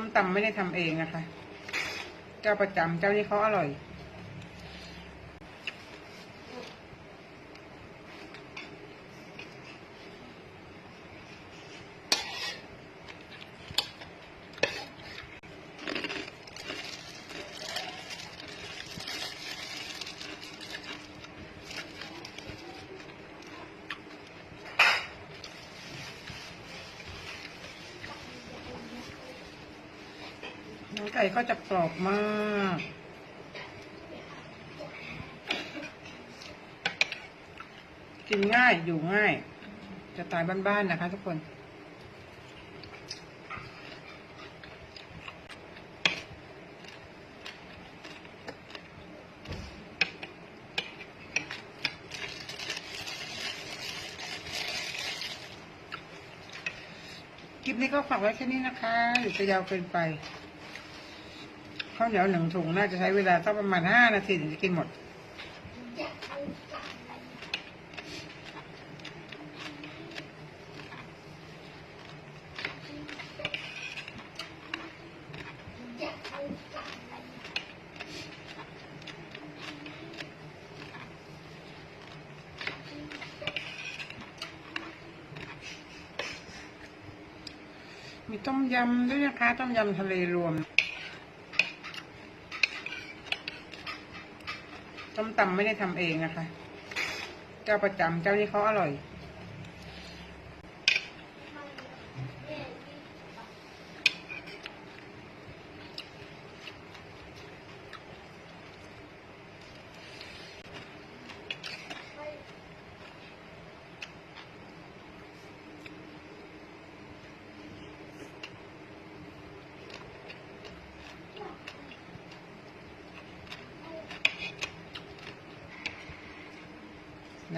ส้มตำไม่ได้ทำเองนะคะ เจ้าประจำเจ้านี้เขาอร่อย ไก่ก็จะกรอบมาก กินง่ายอยู่ง่าย จะตายบ้านๆนะคะทุกคนคลิปนี้ก็ฝากไว้แค่นี้นะคะเดี๋ยวจะยาวเกินไป ข้าวเหนียวหนึ่งถุงน่าจะใช้เวลาสักประมาณห้านาทีถึงจะกินหมด มีต้มยำด้วยนะคะ ต้มยำทะเลรวม ต้มตำไม่ได้ทำเองนะคะ เจ้าประจำเจ้านี้เขาอร่อย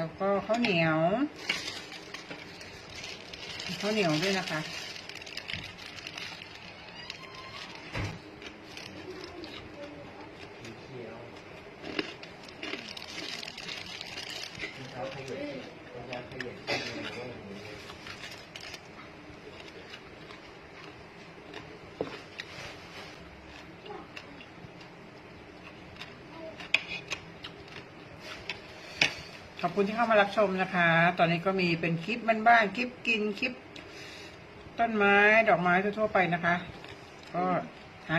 แล้วก็ข้าวเหนียวข้าวเหนียวด้วยนะคะ เขียวที่เขาขยันเขาจะขยันขึ้นเลยว่าอย่างนี้ ขอบคุณที่เข้ามารับชมนะคะ ตอนนี้ก็มีเป็นคลิปบ้านๆ คลิปกิน คลิป ต้นไม้ ดอกไม้ทั่วๆไปนะคะ ก็หา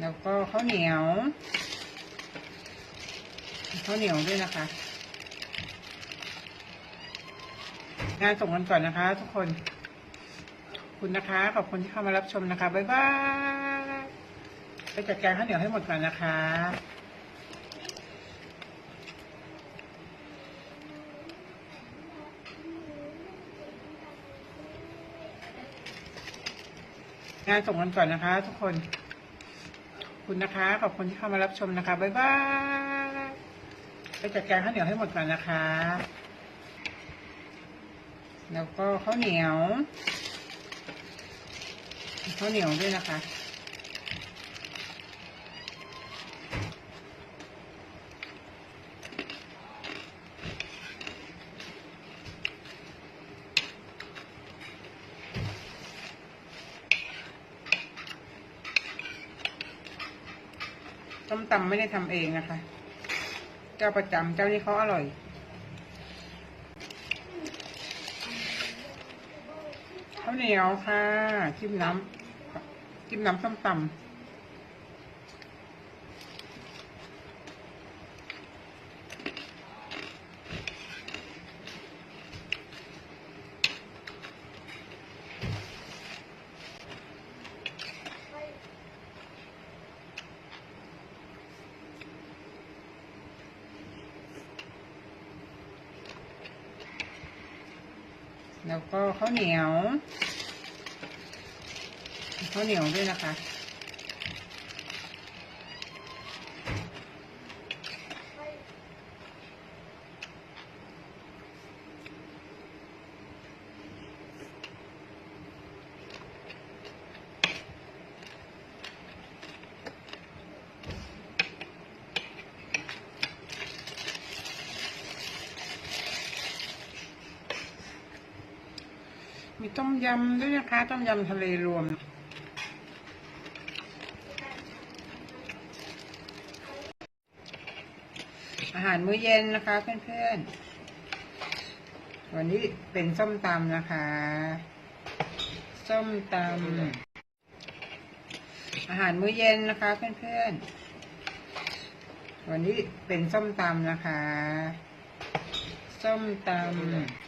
แล้วก็ข้าวเหนียวข้าวเหนียวด้วยนะคะ งานส่งกันก่อนนะคะ ทุกคน ขอบคุณนะคะ ขอบคุณที่เข้ามารับชมนะคะ บ๊ายบาย ไปจัดการข้าวเหนียวให้หมดก่อนนะคะงานส่งกันก่อนนะคะ ทุกคนคุณนะคะ ขอบคุณที่เข้ามารับชมนะคะ บ๊ายบาย ไปจัดการข้าวเหนียวให้หมดก่อนนะคะ แล้วก็ข้าวเหนียว ข้าวเหนียวด้วยนะคะ ต้มตำไม่ได้ทำเองนะคะ เจ้าประจำเจ้านี้เขาอร่อยข้าวเหนียวค่ะจิ้มน้ำจิ้มน้ำส้มตำ แล้วก็ข้าวเหนียวข้าวเหนียวด้วยนะคะ ต้มยำด้วยนะคะ ต้มยำทะเลรวม อาหารมื้อเย็นนะคะเพื่อนๆ วันนี้เป็นส้มตำนะคะ ส้มตำอาหารมื้อเย็นนะคะเพื่อนๆ วันนี้เป็นส้มตำนะคะ ส้มตำ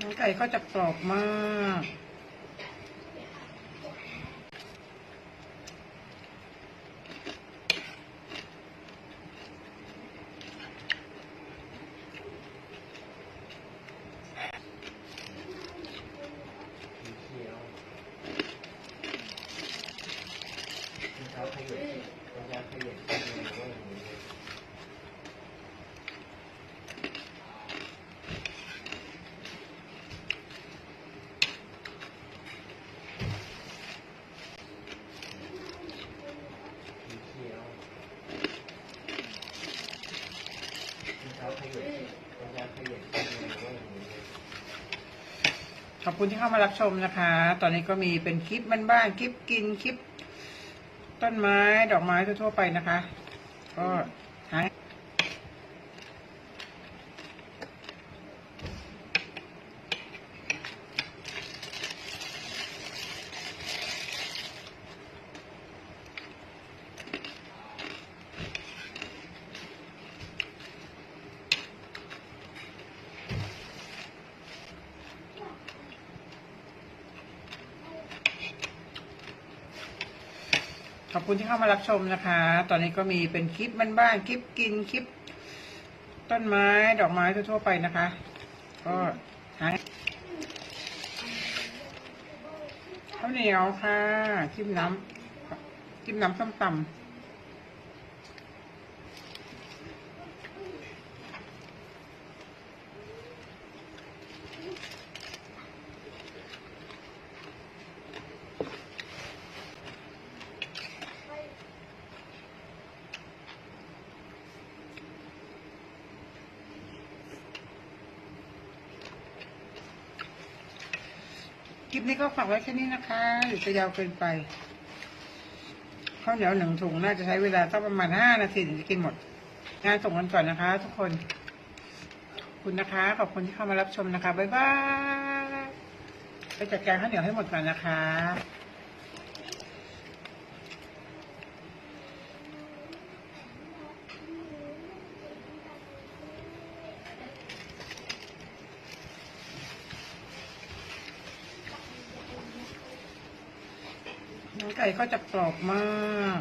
น้อไก่ก็จะกรอบมากเขียวรองเท้าขยับรองเท้าขยันก็อย่างนี้สีเขียวรองเท้า ขอบข้างในก็อย่างนี้ขอบคุณที่เข้ามารับชมนะคะ ตอนนี้ก็มีเป็นคลิปบ้านๆ คลิปกิน คลิป ต้นไม้ ดอกไม้ทั่วๆไปนะคะ ก็หา อบคุณที่เข้ามารับชมนะคะ ตอนนี้ก็มีเป็นคลิปบ้านๆคลิปกินคลิป ต้นไม้ดอกไม้ทั่วๆไปนะคะ ก็หาข้าวเหนียวค่ะจิ้มน้ำจิ้มน้ำส้มตำ คลิปนี้ก็ฝากไว้แค่นี้นะคะหรือจะยาวเกินไปข้าวเหนียวหนึ่งถุงน่าจะใช้เวลาต้องประมาณห้านาทีถึงจะกินหมด งานส่งกันก่อนนะคะ ทุกคนขอบคุณนะคะ ขอบคุณที่เข้ามารับชมนะคะ บ๊ายบาย ไปจัดการข้าวเหนียวให้หมดก่อนนะคะ ไก่ก็จะกรอบมาก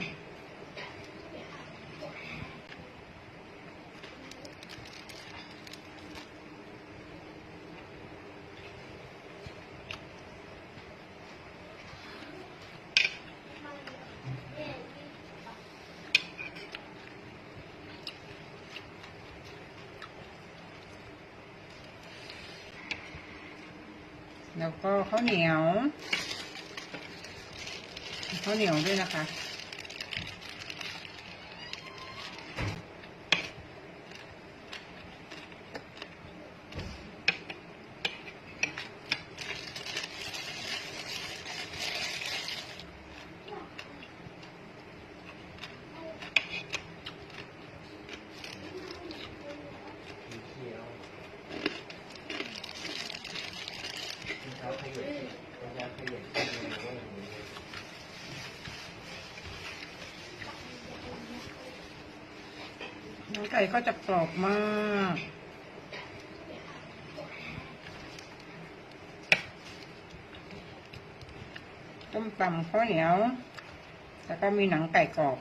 แล้วก็ข้าวเหนียว ข้าวเหนียวด้วยนะคะ สีเขียวรองเท้าขยับ ปัญญาขยันขึ้นเลยว่าอย่างนี้ หนัง ไก่ก็จะกรอบมากต้มตำข้าวเหนียว แล้วก็มีหนังไก่กรอบ